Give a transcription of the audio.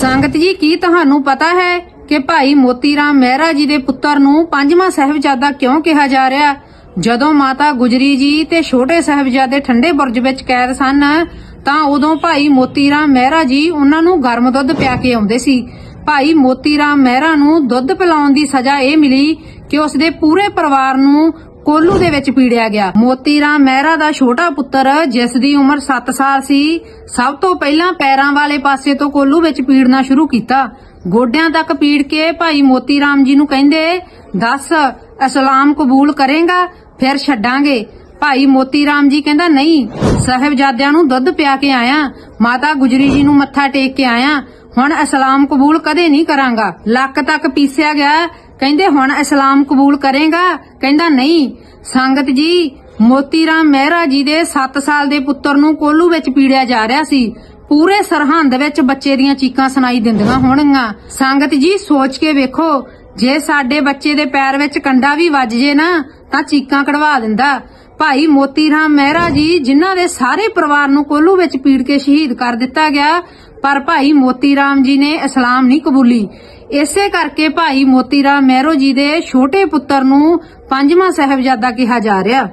ਸੰਗਤ ਜੀ, ਕੀ ਤੁਹਾਨੂੰ ਪਤਾ ਹੈ ਕਿ ਭਾਈ ਮੋਤੀ ਰਾਮ ਮਹਿਰਾ ਜੀ ਦੇ ਪੁੱਤਰ ਨੂੰ ਪੰਜਵਾਂ ਸਾਹਿਬਜ਼ਾਦਾ ਕਿਉਂ ਕਿਹਾ ਜਾ ਰਿਹਾ? ਜਦੋਂ ਮਾਤਾ ਗੁਜਰੀ ਜੀ ਤੇ ਛੋਟੇ ਸਾਹਿਬਜ਼ਾਦੇ ਠੰਡੇ ਬੁਰਜ ਵਿੱਚ ਕੈਦ ਸਨ, ਤਾਂ ਉਦੋਂ ਭਾਈ ਮੋਤੀ ਰਾਮ ਮਹਿਰਾ ਜੀ ਉਹਨਾਂ ਨੂੰ ਗਰਮ ਦੁੱਧ ਪਿਆ ਕੇ ਆਉਂਦੇ ਸੀ। ਭਾਈ ਮੋਤੀ ਰਾਮ ਮਹਿਰਾ ਨੂੰ ਦੁੱਧ ਪਿਲਾਉਣ ਦੀ ਸਜ਼ਾ ਇਹ ਮਿਲੀ ਕਿ ਉਸ ਦੇ ਪੂਰੇ ਪਰਿਵਾਰ ਨੂੰ ਕੋਲੂ ਦੇ ਵਿੱਚ ਪੀੜਿਆ ਗਿਆ। ਮੋਤੀ ਰਾਮ ਮਹਿਰਾ ਦਾ ਛੋਟਾ ਪੁੱਤਰ, ਜਿਸ ਦੀ ਉਮਰ 7 ਸਾਲ ਸੀ, ਸਭ ਤੋਂ ਪਹਿਲਾਂ ਪੈਰਾਂ ਵਾਲੇ ਪਾਸੇ ਤੋਂ ਕੋਲੂ ਵਿੱਚ ਪੀੜਨਾ ਸ਼ੁਰੂ ਕੀਤਾ। ਗੋਡਿਆਂ ਤੱਕ ਪੀੜ ਕੇ ਭਾਈ ਮੋਤੀ ਰਾਮ ਜੀ ਨੂੰ ਕਹਿੰਦੇ, ਦੱਸ, ਇਸਲਾਮ ਕਬੂਲ ਕਰੇਗਾ? ਫਿਰ ਛੱਡਾਂਗੇ। ਭਾਈ ਮੋਤੀ ਰਾਮ ਜੀ ਕਹਿੰਦਾ, ਨਹੀਂ, ਸਾਹਿਬਜ਼ਾਦਿਆਂ ਨੂੰ ਦੁੱਧ ਪਿਆ ਕੇ ਆਇਆ, ਮਾਤਾ ਗੁਜਰੀ ਜੀ ਨੂੰ ਮੱਥਾ ਟੇਕ ਕੇ ਆਇਆ। ਹੁਣ ਇਸਲਾਮ ਕਬੂਲ ਕਦੇ ਨਹੀਂ ਕਰਾਂਗਾ। ਲੱਕ ਤੱਕ ਪੀਸਿਆ ਗਿਆ ਕਹਿੰਦੇ ਹੁਣ ਇਸਲਾਮ ਕਬੂਲ ਕਰੇਗਾ। ਕਹਿੰਦਾ ਨਹੀਂ। ਸੰਗਤ ਜੀ ਮੋਤੀ ਰਾਮ ਮਹਿਰਾ ਜੀ ਦੇ 7 ਸਾਲ ਦੇ ਪੁੱਤਰ ਨੂੰ ਕੋਲੂ ਵਿੱਚ ਪੀੜਿਆ ਜਾ ਰਿਹਾ ਸੀ। ਪੂਰੇ ਸਰਹੰਦ ਵਿੱਚ ਬੱਚੇ ਦੀਆਂ ਚੀਕਾਂ ਸੁਣਾਈ ਦਿੰਦੀਆਂ ਹੋਣਗੀਆਂ। ਸੰਗਤ ਜੀ, ਸੋਚ ਕੇ ਵੇਖੋ, ਜੇ ਸਾਡੇ ਬੱਚੇ ਦੇ ਪੈਰ ਵਿੱਚ ਕੰਡਾ ਵੀ ਵੱਜ ਜੇ ਨਾ, ਤਾਂ ਚੀਕਾਂ ਕਢਵਾ ਦਿੰਦਾ। ਭਾਈ ਮੋਤੀ ਰਾਮ ਮਹਿਰਾ ਜੀ, ਜਿਨ੍ਹਾਂ ਦੇ ਸਾਰੇ ਪਰਿਵਾਰ ਨੂੰ ਕੋਲੂ ਵਿੱਚ ਪੀੜ ਕੇ ਸ਼ਹੀਦ ਕਰ ਦਿੱਤਾ ਗਿਆ, ਪਰ ਭਾਈ ਮੋਤੀ ਰਾਮ ਜੀ ਨੇ ਇਸਲਾਮ ਨਹੀਂ ਕਬੂਲੀ। ਇਸੇ ਕਰਕੇ ਭਾਈ ਮੋਤੀ ਰਾਮ ਮਹਿਰੋ ਜੀ ਦੇ ਛੋਟੇ ਪੁੱਤਰ ਨੂੰ ਪੰਜਵਾਂ ਸਾਹਿਬਜ਼ਾਦਾ ਕਿਹਾ ਜਾ ਰਿਹਾ।